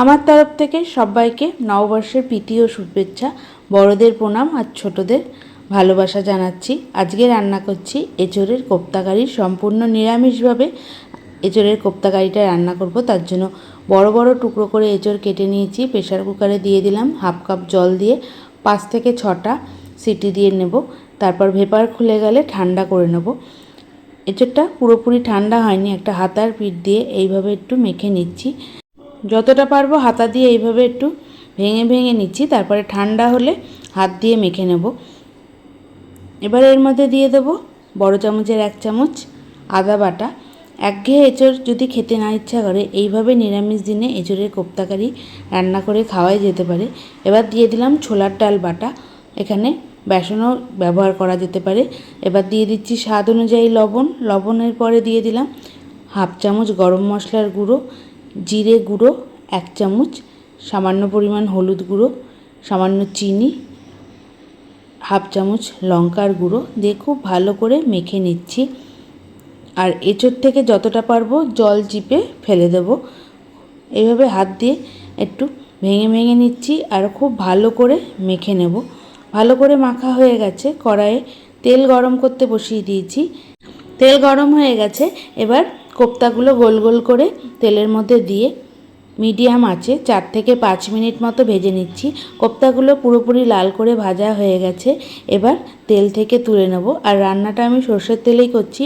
আমার তরফ থেকে সবাইকে নববর্ষের প্রীতি ও শুভেচ্ছা, বড়দের প্রণাম আর ছোটদের ভালোবাসা জানাচ্ছি। আজকে রান্না করছি এঁচোড়ের কোপ্তাকারি, সম্পূর্ণ নিরামিষভাবে এঁচোড়ের কোপ্তাকারিটা রান্না করব। তার জন্য বড় বড় টুকরো করে এঁচোড় কেটে নিয়েছি। প্রেশার কুকারে দিয়ে দিলাম হাফ কাপ জল দিয়ে পাঁচ থেকে ছটা সিটি দিয়ে নেব। তারপর ভেপার খুলে গেলে ঠান্ডা করে নেব। এঁচোড়টা পুরোপুরি ঠান্ডা হয়নি, একটা হাতার পিঠ দিয়ে এইভাবে একটু মেখে নিচ্ছি। যতটা পারব হাতা দিয়ে এইভাবে একটু ভেঙে ভেঙে নিচ্ছি, তারপরে ঠান্ডা হলে হাত দিয়ে মেখে নেব। এবার এর মধ্যে দিয়ে দেবো বড় চামচের এক চামচ আদা বাটা। একঘেয়ে এঁচড় যদি খেতে না ইচ্ছা করে, এইভাবে নিরামিষ দিনে এঁচড়ের কোপ্তাকারি রান্না করে খাওয়াই যেতে পারে। এবার দিয়ে দিলাম ছোলার ডাল বাটা। এখানে বেসনও ব্যবহার করা যেতে পারে। এবার দিয়ে দিচ্ছি স্বাদ অনুযায়ী লবণ। লবণের পরে দিয়ে দিলাম হাফ চামচ গরম মশলার গুঁড়ো। জিরে গুঁড়ো, এক চামচ, সামান্য পরিমাণ হলুদ গুঁড়ো, সামান্য চিনি, হাফ চামচ লঙ্কার গুঁড়ো দিয়ে খুব ভালো করে মেখে নিচ্ছি। আর এঁচোড় থেকে যতটা পারব জল চিপে ফেলে দেব। এইভাবে হাত দিয়ে একটু ভেঙে ভেঙে নিচ্ছি আর খুব ভালো করে মেখে নেব। ভালো করে মাখা হয়ে গেছে, কড়াইয়ে তেল গরম করতে বসিয়ে দিয়েছি। তেল গরম হয়ে গেছে, এবার কোপ্তাগুলো গোল গোল করে তেলের মধ্যে দিয়ে মিডিয়াম আছে চার থেকে পাঁচ মিনিট মতো ভেজে নিচ্ছি। কোপ্তাগুলো পুরোপুরি লাল করে ভাজা হয়ে গেছে। এবার তেল থেকে তুলে নেব। আর রান্নাটা আমি সর্ষের তেলেই করছি।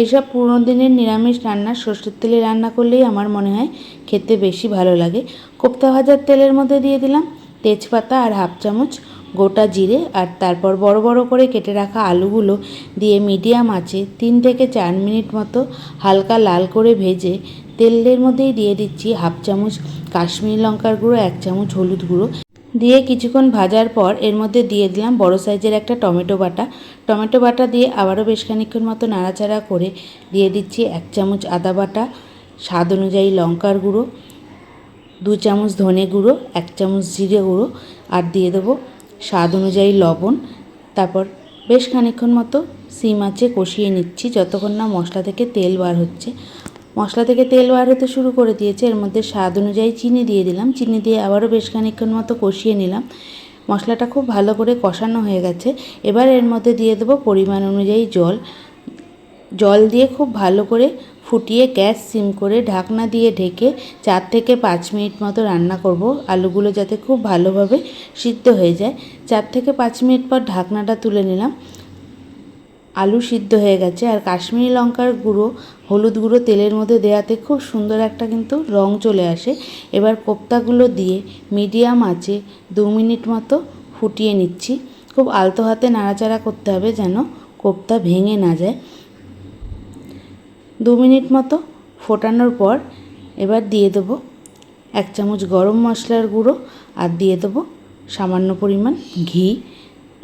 এইসব পুরনো দিনের নিরামিষ রান্না সর্ষের তেলে রান্না করলেই আমার মনে হয় খেতে বেশি ভালো লাগে। কোপ্তা ভাজার তেলের মধ্যে দিয়ে দিলাম তেজপাতা আর হাফ চামচ গোটা জিরে আর তারপর বড় বড় করে কেটে রাখা আলুগুলো দিয়ে মিডিয়াম আছে তিন থেকে চার মিনিট মতো হালকা লাল করে ভেজে তেলের মধ্যেই দিয়ে দিচ্ছি হাফ চামচ কাশ্মীরি লঙ্কার গুঁড়ো, এক চামচ হলুদ গুঁড়ো। দিয়ে কিছুক্ষণ ভাজার পর এর মধ্যে দিয়ে দিলাম বড় সাইজের একটা টমেটো বাটা। টমেটো বাটা দিয়ে আবারও বেশ খানিক্ষণ মতো নাড়াচাড়া করে দিয়ে দিচ্ছি এক চামচ আদা বাটা, স্বাদ অনুযায়ী লঙ্কার গুঁড়ো, দু চামচ ধনে গুঁড়ো, এক চামচ জিরে গুঁড়ো, আর দিয়ে দেবো স্বাদ অনুযায়ী লবণ, তারপর বেশ খানিক্ষণ মতো সিম আছে কষিয়ে নিচ্ছি, যতক্ষণ না মশলা থেকে তেল বার হচ্ছে। মশলা থেকে তেল বার হতে শুরু করে দিয়েছে, এর মধ্যে স্বাদ অনুযায়ী চিনি দিয়ে দিলাম। চিনি দিয়ে আবারও বেশ খানিক্ষণ মতো কষিয়ে নিলাম। মশলাটা খুব ভালো করে কষানো হয়ে গেছে। এবার এর মধ্যে দিয়ে দেবো পরিমাণ অনুযায়ী জল। জল দিয়ে খুব ভালো করে ফুটিয়ে গ্যাস সিম করে ঢাকনা দিয়ে ঢেকে চার থেকে পাঁচ মিনিট মতো রান্না করব। আলুগুলো যাতে খুব ভালোভাবে সিদ্ধ হয়ে যায়। চার থেকে পাঁচ মিনিট পর ঢাকনাটা তুলে নিলাম। আলু সিদ্ধ হয়ে গেছে। আর কাশ্মীরি লঙ্কার গুঁড়ো, হলুদ গুঁড়ো তেলের মধ্যে দেওয়াতে খুব সুন্দর একটা কিন্তু রং চলে আসে। এবার কোপ্তাগুলো দিয়ে মিডিয়াম আঁচে দু মিনিট মতো ফুটিয়ে নিচ্ছি। খুব আলতো হাতে নাড়াচাড়া করতে হবে যেন কোপ্তা ভেঙে না যায়। দু মিনিট মতো ফোটানোর পর এবার দিয়ে দেবো এক চামচ গরম মশলার গুঁড়ো আর দিয়ে দেবো সামান্য পরিমাণ ঘি।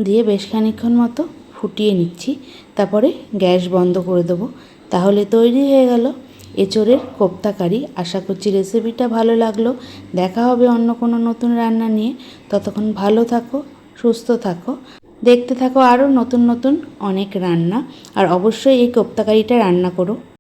দিয়ে বেশ খানিক্ষণ মতো ফুটিয়ে নিচ্ছি। তারপরে গ্যাস বন্ধ করে দেবো। তাহলে তৈরি হয়ে গেল এঁচোড়ের কোপ্তা কারি। আশা করছি রেসিপিটা ভালো লাগল। দেখা হবে অন্য কোনো নতুন রান্না নিয়ে। ততক্ষণ ভালো থাকো, সুস্থ থাকো। দেখতে থাকো আরও নতুন নতুন অনেক রান্না। আর অবশ্যই এই কোপ্তা কারিটা রান্না করো।